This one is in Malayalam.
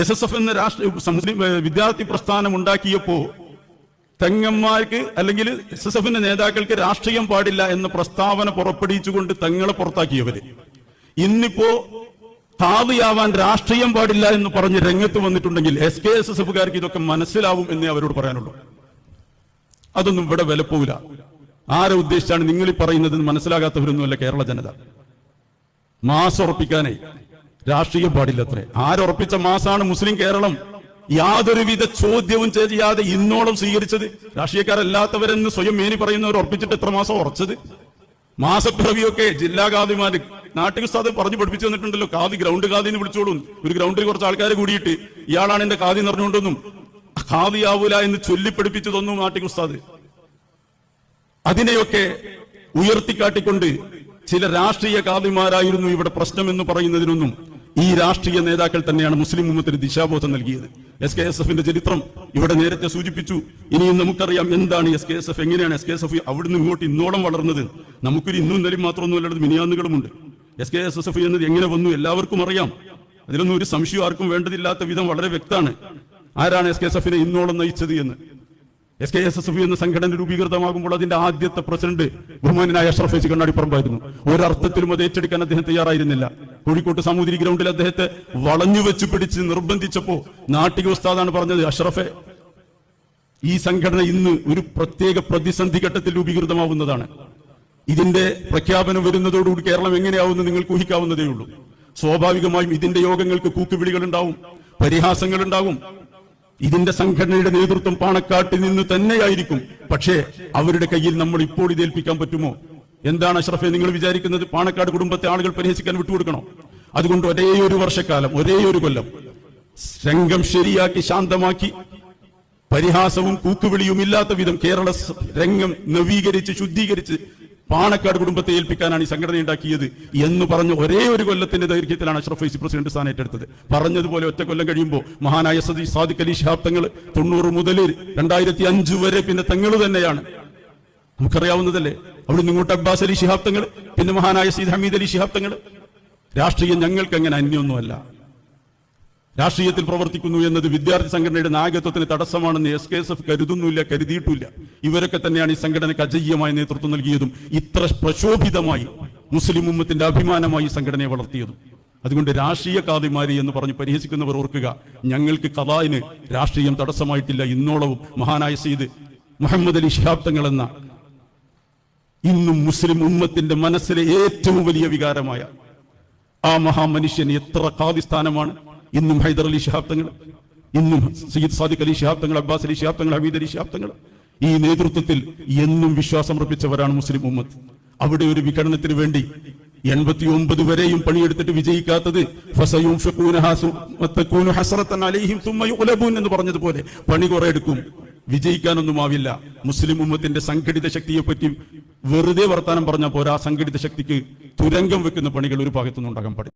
എസ് എസ് എഫ് എന്ന രാഷ്ട്ര വിദ്യാർത്ഥി പ്രസ്ഥാനം ഉണ്ടാക്കിയപ്പോ തെങ്ങന്മാർക്ക് അല്ലെങ്കിൽ എസ് എസ് എഫിന്റെ നേതാക്കൾക്ക് രാഷ്ട്രീയം പാടില്ല എന്ന പ്രസ്താവന പുറപ്പെടുവിച്ചുകൊണ്ട് തങ്ങളെ പുറത്താക്കിയവര്. ഇന്നിപ്പോ ഹാദിയാവാൻ രാഷ്ട്രീയം പാടില്ല എന്ന് പറഞ്ഞ് രംഗത്ത് വന്നിട്ടുണ്ടെങ്കിൽ എസ് കെ എസ് എസ് എഫുകാർക്ക് ഇതൊക്കെ മനസ്സിലാവും എന്നേ അവരോട് പറയാനുള്ളൂ. അതൊന്നും ഇവിടെ വിലപ്പോവില്ല. ആരെ ഉദ്ദേശിച്ചാണ് നിങ്ങൾ ഈ പറയുന്നത് മനസ്സിലാകാത്തവരൊന്നുമല്ല കേരള ജനത. മാസുറപ്പിക്കാനായി രാഷ്ട്രീയം പാടില്ലത്രേ. ആരുറപ്പിച്ച മാസാണ് മുസ്ലിം കേരളം. യാതൊരുവിധ ചോദ്യവും ചെയ്യാതെ ഇന്നോളം സ്വീകരിച്ചത് രാഷ്ട്രീയക്കാരല്ലാത്തവരെന്ന് സ്വയം മേനി പറയുന്നവർ ഉറപ്പിച്ചിട്ട് എത്ര മാസം ഉറച്ചത്? മാസപ്പിറവിയൊക്കെ ജില്ലാ ഖാദിമാര് നാട്ടിൽ ഉസ്താദ് പറഞ്ഞു പഠിപ്പിച്ചു തന്നിട്ടുണ്ടല്ലോ. കാതി ഗ്രൗണ്ട് കാതിന്ന് വിളിച്ചോളും. ഒരു ഗ്രൗണ്ടിൽ കുറച്ച് ആൾക്കാർ കൂടിയിട്ട് ഇയാളാണ് എന്റെ ഖാദി നിറഞ്ഞുകൊണ്ടൊന്നും ഖാദിയാവൂല എന്ന് ചൊല്ലിപ്പഠിപ്പിച്ചു തന്നു നാട്ടിൽ ഉസ്താദ്. അതിനെയൊക്കെ ഉയർത്തിക്കാട്ടിക്കൊണ്ട് ചില രാഷ്ട്രീയ കാതിമാരായിരുന്നു ഇവിടെ പ്രശ്നം എന്ന് പറയുന്നതിനൊന്നും ഈ രാഷ്ട്രീയ നേതാക്കൾ തന്നെയാണ് മുസ്ലിം ഉമ്മത്തിന് ദിശാബോധം നൽകിയത്. എസ് കെ എസ് എഫിന്റെ ചരിത്രം ഇവിടെ നേരത്തെ സൂചിപ്പിച്ചു. ഇനിയും നമുക്കറിയാം എന്താണ് എസ് കെ എസ് എഫ് എങ്ങനെയാണ് എസ് കെ എസ് എഫ് അവിടുന്ന് ഇങ്ങോട്ട് ഇന്നോളം വളർന്നത്. നമുക്കൊരു ഇന്നും നിലയും മാത്രമൊന്നുമല്ലാതെ മിനിയാന്നുകളുമുണ്ട്. S K S S F എന്നത് എങ്ങനെ വന്നു എല്ലാവർക്കും അറിയാം. അതിലൊന്നും ഒരു സംശയം ആർക്കും വേണ്ടതില്ലാത്ത വിധം വളരെ വ്യക്തമാണ്. ആരാണ് എസ് കെ എസ് എഫിനെ ഇന്നോളം നയിച്ചത് എന്ന്? S K S S F എന്ന സംഘടന രൂപീകൃതമാകുമ്പോൾ അതിന്റെ ആദ്യത്തെ പ്രസിഡന്റ് ബഹുമാനായ അഷ്റഫ് എച്ച് കണ്ണാടിപ്പുറമ്പായിരുന്നു ഒരർത്ഥത്തിലും അത് ഏറ്റെടുക്കാൻ അദ്ദേഹം തയ്യാറായിരുന്നില്ല. കോഴിക്കോട്ട് സാമൂതിരി ഗ്രൗണ്ടിൽ അദ്ദേഹത്തെ വളഞ്ഞു വെച്ച് പിടിച്ച് നിർബന്ധിച്ചപ്പോ നാട്ടിക ഉസ്താദാണ് പറഞ്ഞത് അഷ്റഫെ ഈ സംഘടന ഇന്ന് ഒരു പ്രത്യേക പ്രതിസന്ധി ഘട്ടത്തിൽ രൂപീകൃതമാവുന്നതാണ്. ഇതിന്റെ പ്രഖ്യാപനം വരുന്നതോടുകൂടി കേരളം എങ്ങനെയാവുന്നു നിങ്ങൾക്ക് ഊഹിക്കാവുന്നതേ ഉള്ളൂ സ്വാഭാവികമായും ഇതിന്റെ യോഗങ്ങൾക്ക് കൂക്കുവിളികൾ ഉണ്ടാവും പരിഹാസങ്ങൾ ഉണ്ടാവും ഇതിന്റെ സംഘടനയുടെ നേതൃത്വം പാണക്കാട്ടിൽ നിന്ന് തന്നെയായിരിക്കും. പക്ഷേ അവരുടെ കയ്യിൽ നമ്മൾ ഇപ്പോൾ ഇത് ഏൽപ്പിക്കാൻ പറ്റുമോ? എന്താണ് അഷ്റഫെ നിങ്ങൾ വിചാരിക്കുന്നത്? പാണക്കാട് കുടുംബത്തെ ആളുകൾ പരിഹസിക്കാൻ വിട്ടുകൊടുക്കണോ? അതുകൊണ്ട് ഒരേ ഒരു വർഷക്കാലം ഒരേ ഒരു കൊല്ലം രംഗം ശരിയാക്കി ശാന്തമാക്കി പരിഹാസവും കൂക്കുവിളിയും ഇല്ലാത്ത വിധം കേരള രംഗം നവീകരിച്ച് ശുദ്ധീകരിച്ച് പാണക്കാട് കുടുംബത്തെ ഏൽപ്പിക്കാനാണ് ഈ സംഘടന ഉണ്ടാക്കിയത് എന്ന് പറഞ്ഞ ഒരേ ഒരു കൊല്ലത്തിന്റെ ദൈർഘ്യത്തിലാണ് അഷ്റഫ് വൈസി പ്രസിഡന്റ് സ്ഥാനം ഏറ്റെടുത്തത്. പറഞ്ഞതുപോലെ ഒറ്റ കൊല്ലം കഴിയുമ്പോൾ മഹാനായ സതി സാദിഖ് അലി ശിഹാബ് തങ്ങൾ തൊണ്ണൂറ് മുതൽ രണ്ടായിരത്തി അഞ്ച് വരെ പിന്നെ തങ്ങൾ തന്നെയാണ്. നമുക്കറിയാവുന്നതല്ലേ? അവിടെ ഇങ്ങോട്ട് അബ്ബാസ് അലി ശിഹാബ് തങ്ങൾ പിന്നെ മഹാനായ സീദ് ഹമീദ് അലി ശിഹാബ് തങ്ങൾ. രാഷ്ട്രീയം ഞങ്ങൾക്ക് അങ്ങനെ അന്യൊന്നുമല്ല. രാഷ്ട്രീയത്തിൽ പ്രവർത്തിക്കുന്നു എന്നത് വിദ്യാർത്ഥി സംഘടനയുടെ നായകത്വത്തിന് തടസ്സമാണെന്ന് എസ് കെ എസ് എഫ് കരുതുന്നില്ല കരുതിയിട്ടില്ല ഇവരൊക്കെ തന്നെയാണ് ഈ സംഘടനയ്ക്ക് അജയ്യമായ നേതൃത്വം നൽകിയതും ഇത്ര പ്രശോഭിതമായി മുസ്ലിം ഉമ്മത്തിന്റെ അഭിമാനമായി സംഘടനയെ വളർത്തിയതും. അതുകൊണ്ട് രാഷ്ട്രീയ കാതിമാരി എന്ന് പറഞ്ഞ് പരിഹസിക്കുന്നവർ ഓർക്കുക ഞങ്ങൾക്ക് കഥായിന് രാഷ്ട്രീയം തടസ്സമായിട്ടില്ല. ഇന്നോളവും മഹാനായ സീദ് മുഹമ്മദ് അലി തങ്ങൾ എന്ന ഇന്നും മുസ്ലിം ഉമ്മത്തിന്റെ മനസ്സിലെ ഏറ്റവും വലിയ വികാരമായ ആ മഹാമനുഷ്യൻ എത്ര കാതിസ്ഥാനമാണ് ഇന്നും ഹൈദർ അലി ശിഹാബ്ദങ്ങൾ ഇന്നും സയ്യിദ് സാദിഖ് അലി ശിഹാബ്ദങ്ങൾ അബ്ബാസ് അലി ശിഹാബ്ദങ്ങൾ ഹമീദ് അലി ശിഹാബ്ദങ്ങൾ ഈ നേതൃത്വത്തിൽ എന്നും വിശ്വാസം അർപ്പിച്ചവരാണ് മുസ്ലിം ഉമ്മത്ത്. അവിടെ ഒരു വിഘടനത്തിന് വേണ്ടി എൺപത്തി ഒമ്പത് വരെയും പണിയെടുത്തിട്ട് വിജയിക്കാത്തത് എന്ന് പറഞ്ഞതുപോലെ പണി കുറെ എടുക്കും. വിജയിക്കാനൊന്നും ആവില്ല. മുസ്ലിം ഉമ്മത്തിന്റെ സംഘടിത ശക്തിയെ പറ്റി വെറുതെ വർത്താനം പറഞ്ഞ പോരാ. സംഘടിത ശക്തിക്ക് തുരങ്കം വെക്കുന്ന പണികൾ ഒരു ഭാഗത്തുനിന്നുണ്ടാകാൻ പാടില്ല.